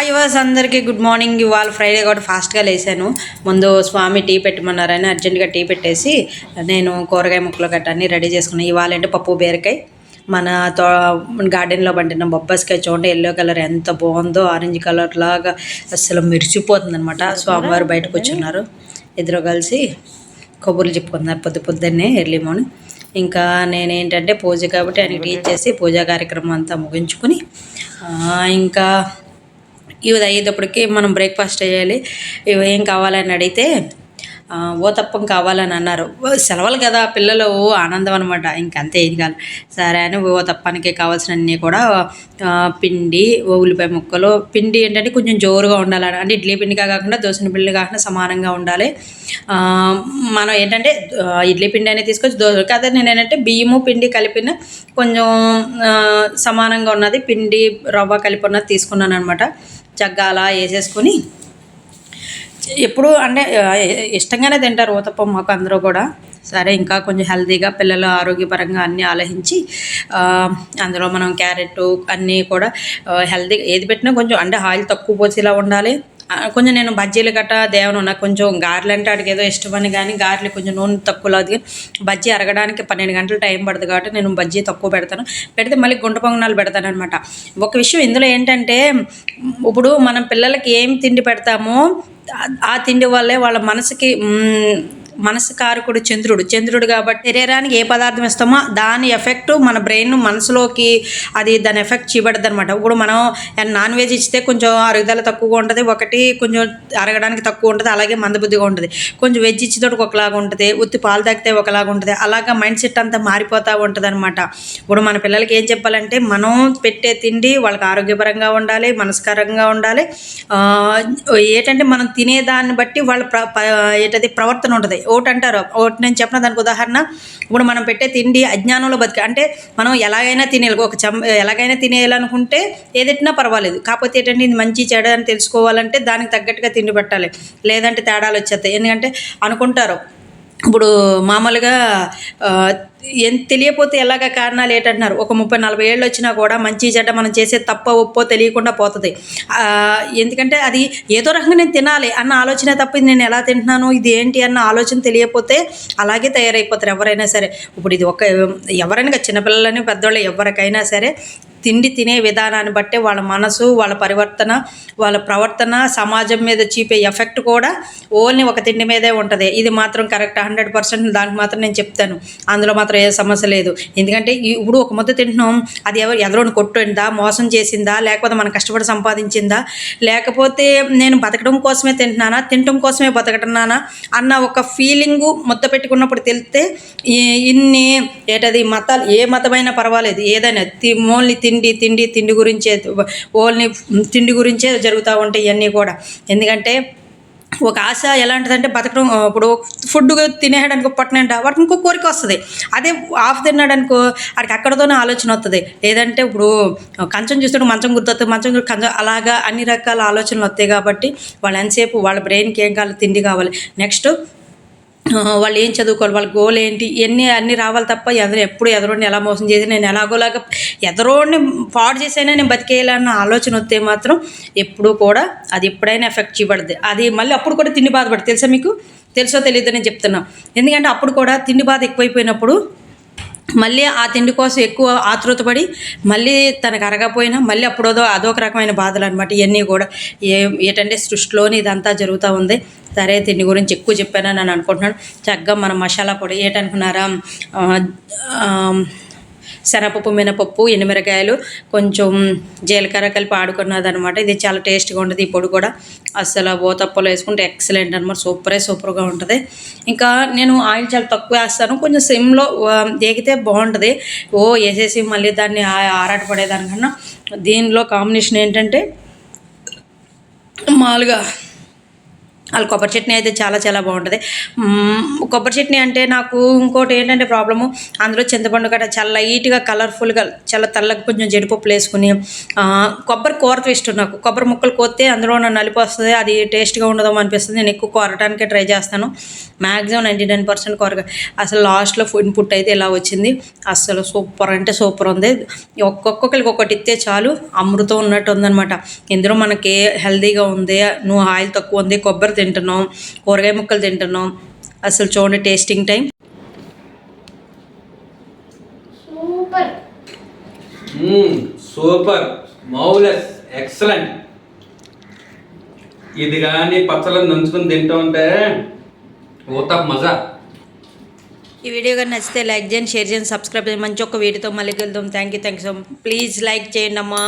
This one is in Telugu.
హాయ్ వాస్ అందరికీ గుడ్ మార్నింగ్ ఇవాళ ఫ్రైడే కాబట్టి ఫాస్ట్గా లేసాను ముందు స్వామి టీ పెట్టమన్నారని అర్జెంటుగా టీ పెట్టేసి నేను కూరగాయ ముక్కలు గట్ట అన్నీ రెడీ చేసుకున్నాను ఇవాళ అంటే పప్పు బీరకాయ. మన తో గార్డెన్లో పండిన బొబ్బాస్కాయ చూడండి ఎల్లో కలర్ ఎంత బాగుందో ఆరెంజ్ కలర్ లాగా అసలు మెరిచిపోతుంది అనమాట స్వామివారు బయటకు వచ్చున్నారు. ఇద్దరు కలిసి కొబ్బరి చెప్పుకున్నారు పొద్దు పొద్దున్నే ఎర్లీ మార్నింగ్ ఇంకా నేనేంటంటే పూజ కాబట్టి ఆయనకి టీ చేసి పూజా కార్యక్రమం అంతా ముగించుకుని ఇంకా ఇవి అయ్యేటప్పటికి మనం బ్రేక్ఫాస్ట్ చేయాలి. ఇవి ఏం కావాలని అడిగితే ఓతప్పం కావాలని అన్నారు. సెలవులు కదా పిల్లలు ఓ ఆనందం అనమాట ఇంకంతే ఏది కాదు. సరే అని ఓతప్పానికి కావాల్సినవన్నీ కూడా పిండి ఉల్లిపాయ ముక్కలు. పిండి ఏంటంటే కొంచెం జోరుగా ఉండాలని అంటే ఇడ్లీ పిండిగా కాకుండా దోశ పిండి కాకుండా సమానంగా ఉండాలి. మనం ఏంటంటే ఇడ్లీ పిండి అనేది తీసుకొచ్చి దోశ కాదు నేను ఏంటంటే బియ్యము పిండి కలిపిన కొంచెం సమానంగా ఉన్నది. పిండి రవ్వ కలిపి ఉన్నది తీసుకున్నాను అనమాట చక్కగా అలా వేసేసుకొని ఎప్పుడు అంటే ఇష్టంగానే తింటారు ఊతప్పం మాకు అందరూ కూడా. సరే ఇంకా కొంచెం హెల్తీగా పిల్లలు ఆరోగ్యపరంగా అన్నీ ఆలోచించి అందులో మనం క్యారెట్ అన్నీ కూడా హెల్తీ ఏది పెట్టినా కొంచెం అంటే ఆయిల్ తక్కువ పోసేలా ఉండాలి. కొంచెం నేను బజ్జీలు గట్ట దేవను నాకు కొంచెం గారెలు అంటే ఆడికి ఏదో ఇష్టమని కానీ గారెలు కొంచెం నూనె తక్కువలో అది బజ్జీ అరగడానికి పన్నెండు గంటలు టైం పడుతుంది కాబట్టి నేను బజ్జీ తక్కువ పెడతాను. పెడితే మళ్ళీ గుంట పొంగనాలు పెడతాను అనమాట ఒక విషయం ఇందులో ఏంటంటే ఇప్పుడు మనం పిల్లలకి ఏం తిండి పెడతామో ఆ తిండి వల్లే వాళ్ళ మనసుకి మనసుకారకుడు చంద్రుడు. చంద్రుడు కాబట్టి శరీరానికి ఏ పదార్థం ఇస్తామో దాని ఎఫెక్ట్ మన బ్రెయిన్ మనసులోకి అది దాని ఎఫెక్ట్ చూపెడుతుంది అనమాట ఇప్పుడు మనం నాన్ వెజ్ ఇస్తే కొంచెం అరుగుదల తక్కువగా ఉంటుంది ఒకటి కొంచెం అరగడానికి తక్కువ ఉంటుంది అలాగే మందబుద్ధిగా ఉంటుంది. కొంచెం వెజ్ ఇచ్చేటోటికి ఒకలాగా ఉంటుంది ఉత్తి పాలు తాగితే ఒకలాగా ఉంటుంది అలాగా మైండ్ సెట్ అంతా మారిపోతూ ఉంటుంది అనమాట ఇప్పుడు మన పిల్లలకి ఏం చెప్పాలంటే మనం పెట్టే తిండి వాళ్ళకి ఆరోగ్యపరంగా ఉండాలి మనస్కరంగా ఉండాలి. ఏంటంటే మనం తినేదాన్ని బట్టి వాళ్ళ ప్ర ఏంటది ప్రవర్తన ఉంటుంది. ఓట్ అంటారు ఓట్ నేను చెప్పిన దానికి ఉదాహరణ ఇప్పుడు మనం పెట్టే తిండి అజ్ఞానంలో బతిక అంటే మనం ఎలాగైనా తినేయాలి. ఒక చం ఎలాగైనా తినేయాలనుకుంటే ఏదెట్టినా పర్వాలేదు. కాకపోతే ఏంటంటే ఇది మంచి చెడ అని తెలుసుకోవాలంటే దానికి తగ్గట్టుగా తిండి పెట్టాలి. లేదంటే తేడాలు వచ్చేస్తాయి. ఎందుకంటే అనుకుంటారు ఇప్పుడు మామూలుగా ఆ, ఏం తెలియపోతే ఎలాగ కారణాలు ఏంటంటున్నారు? ఒక ముప్పై నలభై ఏళ్ళు వచ్చినా కూడా మంచి చెడ్డ మనం చేసే తప్ప ఒప్పో తెలియకుండా పోతుంది. ఎందుకంటే అది ఏదో రకంగా నేను తినాలి అన్న ఆలోచన తప్ప ఇది నేను ఎలా తింటున్నాను ఇది ఏంటి అన్న ఆలోచన తెలియకపోతే అలాగే తయారైపోతారు ఎవరైనా సరే. ఇప్పుడు ఇది ఒక ఎవరైనా చిన్నపిల్లలని పెద్దవాళ్ళు ఎవరికైనా సరే తిండి తినే విధానాన్ని బట్టే వాళ్ళ మనసు వాళ్ళ పరివర్తన వాళ్ళ ప్రవర్తన సమాజం మీద చూపే ఎఫెక్ట్ కూడా ఓన్లీ ఒక తిండి మీదే ఉంటుంది. ఇది మాత్రం కరెక్ట్ హండ్రెడ్ పర్సెంట్ దానికి మాత్రం నేను చెప్తాను. అందులో మాత్రం ఏ సమస్య లేదు. ఎందుకంటే ఇప్పుడు ఒక ముద్ద తింటున్నాం అది ఎవరు ఎదరోని కొట్టిందా మోసం చేసిందా లేకపోతే మనం కష్టపడి సంపాదించిందా లేకపోతే నేను బతకడం కోసమే తింటున్నానా తినటం కోసమే బతకటున్నానా అన్న ఒక ఫీలింగు ముద్ద పెట్టుకున్నప్పుడు తెలిస్తే ఈ- ఇన్ని ఏటది మతాలు ఏ మతమైనా పర్వాలేదు. ఏదైనా ఓన్లీ తిండి తిండి తిండి గురించే ఓన్లీ తిండి గురించే జరుగుతూ ఉంటాయి ఇవన్నీ కూడా. ఎందుకంటే ఒక ఆశ ఎలాంటిదంటే బతకడం ఇప్పుడు ఫుడ్ తినేయడానికి పట్టినంట వాడికి ఇంకో కోరిక వస్తుంది. అదే ఆఫ్ తిన్నాడు అనుకో వాడికి అక్కడతోనే ఆలోచన వస్తుంది లేదంటే ఇప్పుడు కంచం చూస్తాడు మంచం గుర్తొస్తుంది మంచం కంచం అలాగా అన్ని రకాల ఆలోచనలు వస్తాయి కాబట్టి వాళ్ళు ఎంతసేపు వాళ్ళ బ్రెయిన్కి ఏం కావాలి తిండి కావాలి. నెక్స్ట్ వాళ్ళు ఏం చదువుకోవాలి వాళ్ళ గోల్ ఏంటి ఇవన్నీ అన్నీ రావాలి తప్ప ఎదురు ఎప్పుడు ఎదరోడిని ఎలా మోసం చేసి నేను ఎలాగోలాగా ఎదరోడిని పాడు చేసైనా నేను బతికేయాలన్న ఆలోచన వస్తే మాత్రం ఎప్పుడూ కూడా అది ఎప్పుడైనా ఎఫెక్ట్ చేయబడదు. అది మళ్ళీ అప్పుడు కూడా తిండి బాధపడుతుంది తెలుసా మీకు? తెలుసో తెలియదు నేను చెప్తున్నా. ఎందుకంటే అప్పుడు కూడా తిండి బాధ ఎక్కువైపోయినప్పుడు మళ్ళీ ఆ తిండి కోసం ఎక్కువ ఆతృతపడి మళ్ళీ తనకు అరగపోయినా మళ్ళీ అప్పుడు అదో అదొక రకమైన బాధలు అనమాట ఇవన్నీ కూడా ఏ ఏంటంటే సృష్టిలోని ఇదంతా జరుగుతూ ఉంది. సరే దీని గురించి ఎక్కువ చెప్పానని నేను అనుకుంటున్నాను. చక్కగా మన మసాలా పొడి ఏంటనుకున్నారా? శనపప్పు శనగపప్పు మినపప్పు ఎనిమిరకాయలు కొంచెం జీలకర్ర కలిపి ఆడుకున్నదనమాట ఇది చాలా టేస్ట్గా ఉంటుంది ఈ పొడి కూడా. అస్సలు ఓతప్పలో వేసుకుంటే ఎక్సలెంట్ అనమాట సూపరే సూపర్గా ఉంటుంది. ఇంకా నేను ఆయిల్ చాలా తక్కువ వేస్తాను. కొంచెం సిమ్లో ఎగితే బాగుంటుంది. ఓ వేసేసి మళ్ళీ దాన్ని ఆ- ఆరాట పడేదానికన్నా. దీనిలో కాంబినేషన్ ఏంటంటే మామూలుగా వాళ్ళ కొబ్బరి చట్నీ అయితే చాలా చాలా బాగుంటుంది. కొబ్బరి చట్నీ అంటే నాకు ఇంకోటి ఏంటంటే ప్రాబ్లము అందులో చింతపండు గట్రా చాలా లైట్గా కలర్ఫుల్గా చాలా తెల్లగా కొంచెం జడిపప్పులు వేసుకుని కొబ్బరి కూరతో ఇష్టం నాకు. కొబ్బరి ముక్కలు కోస్తే అందులో ఉన్న నలిపి వస్తుంది అది టేస్ట్గా ఉండదు అనిపిస్తుంది. నేను ఎక్కువ కోరటానికే ట్రై చేస్తాను. మ్యాక్సిమం నైంటీ నైన్ పర్సెంట్ కోరగా. అసలు లాస్ట్లో ఇన్పుట్ అయితే ఇలా వచ్చింది. అసలు సూపర్ అంటే సూపర్ ఉంది. ఒక్కొక్కరికి ఒకటి ఇస్తే చాలు అమృతం ఉన్నట్టు ఉందనమాట ఇందులో మనకి హెల్దీగా ఉంది నువ్వు ఆయిల్ తక్కువ ఉంది కొబ్బరి తింటున్నాం కూరగాయ ముక్కలు తింటున్నాం. అసలు చూడండి టేస్టింగ్ టైం సూపర్. సూపర్. మౌలెస్ ఎక్సలెంట్. ఇది కానీ పచ్చళ్ళని నంచుకుని తింటూ ఉంటే ఊత మజా. ఈ వీడియో కానీ నచ్చితే లైక్ చేయండి షేర్ చేయండి సబ్స్క్రైబ్ చేయండి. మంచి ఒక వీడియోతో మళ్ళీ వెళ్దాం thank you thank you so please like చేయండి అమ్మా.